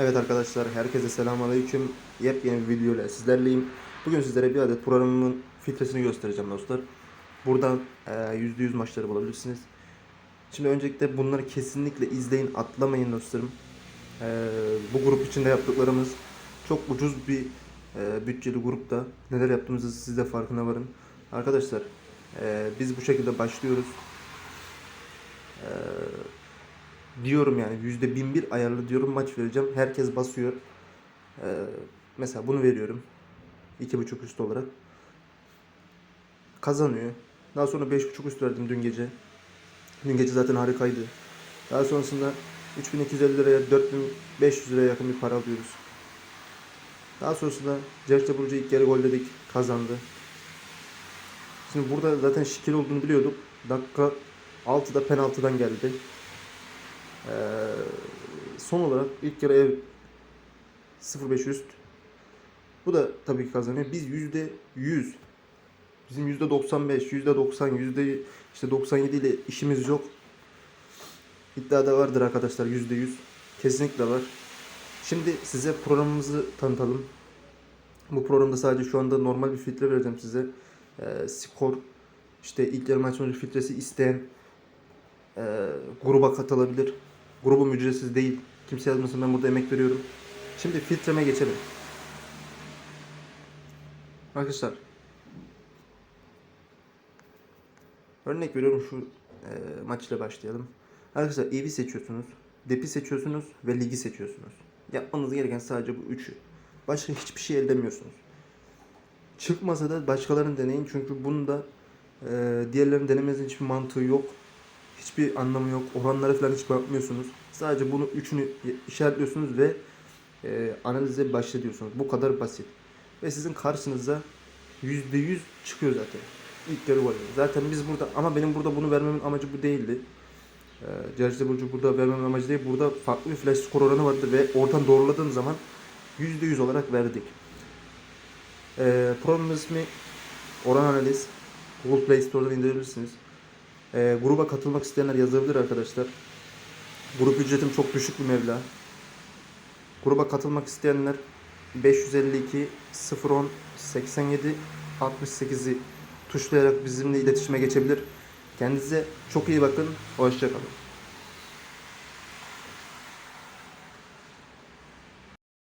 Evet arkadaşlar herkese selamünaleyküm. Yepyeni bir video ile sizlerleyim. Bugün sizlere bir adet programımın filtresini göstereceğim dostlar. Buradan e, %100 maçları bulabilirsiniz. Şimdi öncelikle bunları kesinlikle izleyin, atlamayın dostlarım. E, bu grup içinde yaptıklarımız çok ucuz bir e, bütçeli grupta. Neler yaptığımızı siz de farkına varın. Arkadaşlar e, biz bu şekilde başlıyoruz. E, diyorum yani yüzde bin bir ayarlı diyorum maç vereceğim. Herkes basıyor. Ee, mesela bunu veriyorum. iki buçuk üst olarak. Kazanıyor. Daha sonra beş buçuk üst verdim dün gece. Dün gece zaten harikaydı. Daha sonrasında 3250 liraya 4500 liraya yakın bir para alıyoruz. Daha sonrasında Cerçe Burcu ilk kere gol dedik. Kazandı. Şimdi burada zaten şikil olduğunu biliyorduk. Dakika 6'da penaltıdan geldi. Ee, son olarak ilk kere ev 0.5 üst. Bu da tabii ki kazanıyor. Biz yüzde 100 bizim yüzde 95, yüzde 90, yüzde işte 97 ile işimiz yok. İddiada vardır arkadaşlar yüzde 100. Kesinlikle var. Şimdi size programımızı tanıtalım. Bu programda sadece şu anda normal bir filtre vereceğim size. Ee, skor, işte ilk yarı maç sonucu filtresi isteyen e, gruba katılabilir. Grubum ücretsiz değil. Kimse yazmasın ben burada emek veriyorum. Şimdi filtreme geçelim. Arkadaşlar. Örnek veriyorum şu e, maç ile başlayalım. Arkadaşlar evi seçiyorsunuz. Depi seçiyorsunuz ve ligi seçiyorsunuz. Yapmanız gereken sadece bu üçü. Başka hiçbir şey elde edemiyorsunuz. Çıkmasa da başkalarını deneyin çünkü bunda e, diğerlerini denemenizin hiçbir mantığı yok. Hiçbir anlamı yok. Oranlara falan hiç bakmıyorsunuz. Sadece bunu üçünü işaretliyorsunuz ve e, analize başlıyorsunuz. Bu kadar basit. Ve sizin karşınıza %100 çıkıyor zaten. İlk yarı gol. Zaten biz burada ama benim burada bunu vermemin amacı bu değildi. E, Cercide Burcu burada vermemin amacı değil. Burada farklı bir flash skor oranı vardı ve oradan doğruladığım zaman %100 olarak verdik. E, programın ismi Oran Analiz. Google Play Store'dan indirebilirsiniz. E, gruba katılmak isteyenler yazabilir arkadaşlar. Grup ücretim çok düşük bir meblağ. Gruba katılmak isteyenler 552 010 87 68'i tuşlayarak bizimle iletişime geçebilir. Kendinize çok iyi bakın. Hoşçakalın.